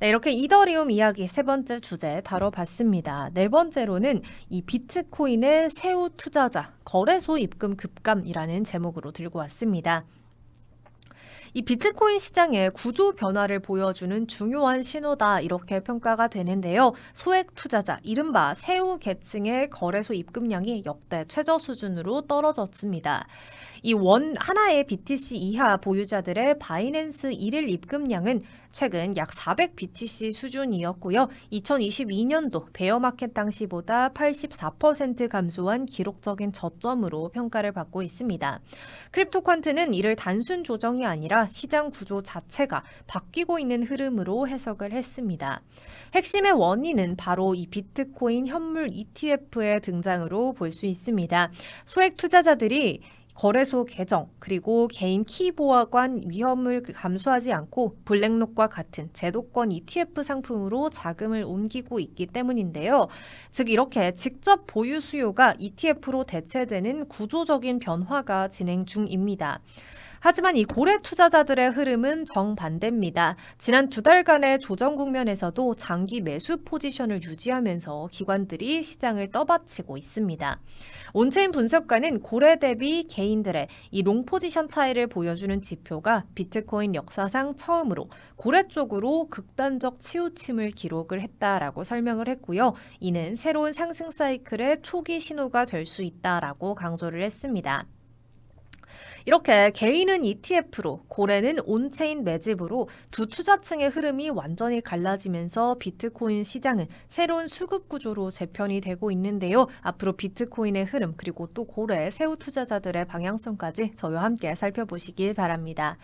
네, 이렇게 이더리움 이야기 세 번째 주제 다뤄봤습니다. 네 번째로는 이 비트코인의 새우 투자자 거래소 입금 급감이라는 제목으로 들고 왔습니다. 이 비트코인 시장의 구조 변화를 보여주는 중요한 신호다 이렇게 평가가 되는데요. 소액 투자자 이른바 새우 계층의 거래소 입금량이 역대 최저 수준으로 떨어졌습니다. 이 원 하나의 BTC 이하 보유자들의 바이낸스 일일 입금량은 최근 약 400 BTC 수준이었고요. 2022년도 베어마켓 당시보다 84% 감소한 기록적인 저점으로 평가를 받고 있습니다. 크립토 퀀트는 이를 단순 조정이 아니라 시장 구조 자체가 바뀌고 있는 흐름으로 해석을 했습니다. 핵심의 원인은 바로 이 비트코인 현물 ETF의 등장으로 볼 수 있습니다. 소액 투자자들이 거래소 계정 그리고 개인 키보관 위험을 감수하지 않고 블랙록과 같은 제도권 ETF 상품으로 자금을 옮기고 있기 때문인데요. 즉 이렇게 직접 보유 수요가 ETF로 대체되는 구조적인 변화가 진행 중입니다. 하지만 이 고래 투자자들의 흐름은 정반대입니다. 지난 두 달간의 조정 국면에서도 장기 매수 포지션을 유지하면서 기관들이 시장을 떠받치고 있습니다. 온체인 분석가는 고래 대비 개인들의 이 롱 포지션 차이를 보여주는 지표가 비트코인 역사상 처음으로 고래 쪽으로 극단적 치우침을 기록을 했다라고 설명을 했고요. 이는 새로운 상승 사이클의 초기 신호가 될 수 있다라고 강조를 했습니다. 이렇게 개인은 ETF로 고래는 온체인 매집으로 두 투자층의 흐름이 완전히 갈라지면서 비트코인 시장은 새로운 수급 구조로 재편이 되고 있는데요. 앞으로 비트코인의 흐름 그리고 또 고래 새우 투자자들의 방향성까지 저희와 함께 살펴보시길 바랍니다.